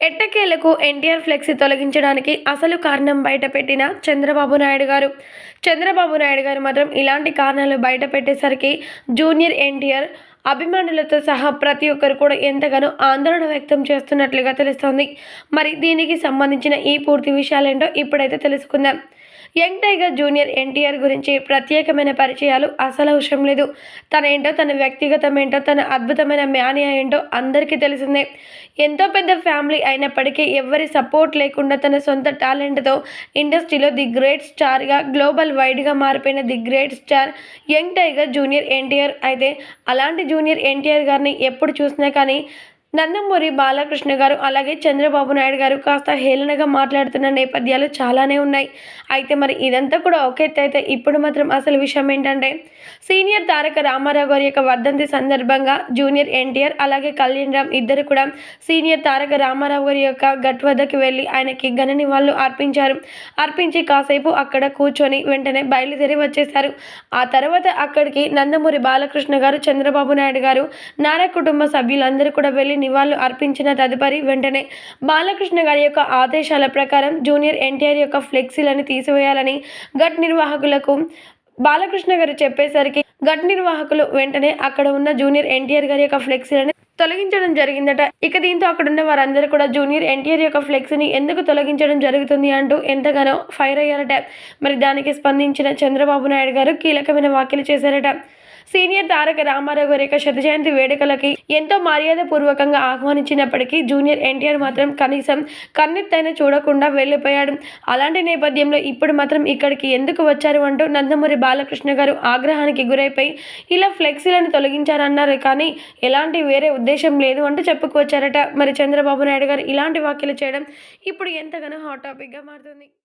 ఎట్టకేలకు ఎన్టీఆర్ ఫ్లెక్సీ తొలగించడానికి అసలు కారణం బయటపెట్టిన చంద్రబాబు నాయుడు గారు. చంద్రబాబు నాయుడు గారు మాత్రం ఇలాంటి కారణాలు బయట పెట్టేసరికి జూనియర్ ఎన్టీఆర్ అభిమానులతో సహా ప్రతి ఒక్కరు కూడా ఎంతగానో ఆందోళన వ్యక్తం చేస్తున్నట్లుగా తెలుస్తోంది. మరి దీనికి సంబంధించిన ఈ పూర్తి విషయాలేంటో ఇప్పుడైతే తెలుసుకుందాం. యంగ్ టైగర్ జూనియర్ ఎన్టీఆర్ గురించి ప్రత్యేకమైన పరిచయాలు అసలు అవసరం లేదు. తన ఏంటో తన వ్యక్తిగతం ఏంటో తన అద్భుతమైన మ్యానియా ఏంటో అందరికీ తెలిసిందే. ఎంతో పెద్ద ఫ్యామిలీ అయినప్పటికీ ఎవరి సపోర్ట్ లేకుండా తన సొంత టాలెంట్తో ఇండస్ట్రీలో ది గ్రేట్ స్టార్గా గ్లోబల్ వైడ్గా మారిపోయిన the great star young tiger junior NTR అయితే అలాంటి జూనియర్ ఎన్టీఆర్ గారిని ఎప్పుడు చూసినా కానీ నందమూరి బాలకృష్ణ గారు అలాగే చంద్రబాబు నాయుడు గారు కాస్త హేళనగా మాట్లాడుతున్న నేపథ్యాలు చాలానే ఉన్నాయి. అయితే మరి ఇదంతా కూడా ఒక ఎత్తు అయితే ఇప్పుడు మాత్రం అసలు విషయం ఏంటంటే సీనియర్ తారక రామారావు గారి యొక్క వర్ధంతి సందర్భంగా జూనియర్ ఎన్టీఆర్ అలాగే కళ్యాణ్ రామ్ ఇద్దరు కూడా సీనియర్ తారక రామారావు గారి యొక్క గట్ వద్దకు వెళ్ళి ఆయనకి ఘన నివాళులు అర్పించారు. అర్పించి కాసేపు అక్కడ కూర్చొని వెంటనే బయలుదేరి వచ్చేశారు. ఆ తర్వాత అక్కడికి నందమూరి బాలకృష్ణ గారు చంద్రబాబు నాయుడు గారు నారా కుటుంబ సభ్యులందరూ కూడా వెళ్ళి నివాళులు అర్పించిన తదుపరి వెంటనే బాలకృష్ణ గారి యొక్క ఆదేశాల ప్రకారం జూనియర్ ఎన్టీఆర్ యొక్క ఫ్లెక్సీలను తీసివేయాలని గట్ నిర్వాహకులకు బాలకృష్ణ గారు చెప్పేసరికి గట్ నిర్వాహకులు వెంటనే అక్కడ ఉన్న జూనియర్ ఎన్టీఆర్ గారి యొక్క ఫ్లెక్సీలను తొలగించడం జరిగిందట. ఇక దీంతో అక్కడ ఉన్న వారందరూ కూడా జూనియర్ ఎన్టీఆర్ యొక్క ఫ్లెక్స్ని ఎందుకు తొలగించడం జరుగుతుంది అంటూ ఎంతగానో ఫైర్ అయ్యారట. మరి దానికి స్పందించిన చంద్రబాబు నాయుడు గారు కీలకమైన వ్యాఖ్యలు చేశారట. సీనియర్ తారక రామారావు గారి యొక్క శత జయంతి వేడుకలకి ఎంతో మర్యాద పూర్వకంగా ఆహ్వానించినప్పటికీ జూనియర్ ఎన్టీఆర్ మాత్రం కనీసం కన్నెత్తైనా చూడకుండా వెళ్ళిపోయాడు. అలాంటి నేపథ్యంలో ఇప్పుడు మాత్రం ఇక్కడికి ఎందుకు వచ్చారు అంటూ నందమూరి బాలకృష్ణ గారు ఆగ్రహానికి గురైపోయి ఇలా ఫ్లెక్సీలను తొలగించారన్నారు కానీ ఎలాంటి వేరే ఉద్దేశం లేదు అంటూ చెప్పుకొచ్చారట మరి చంద్రబాబు నాయుడు గారు ఇలాంటి వ్యాఖ్యలు చేయడం ఇప్పుడు ఎంతగానో హాట్ టాపిక్గా మారుతుంది.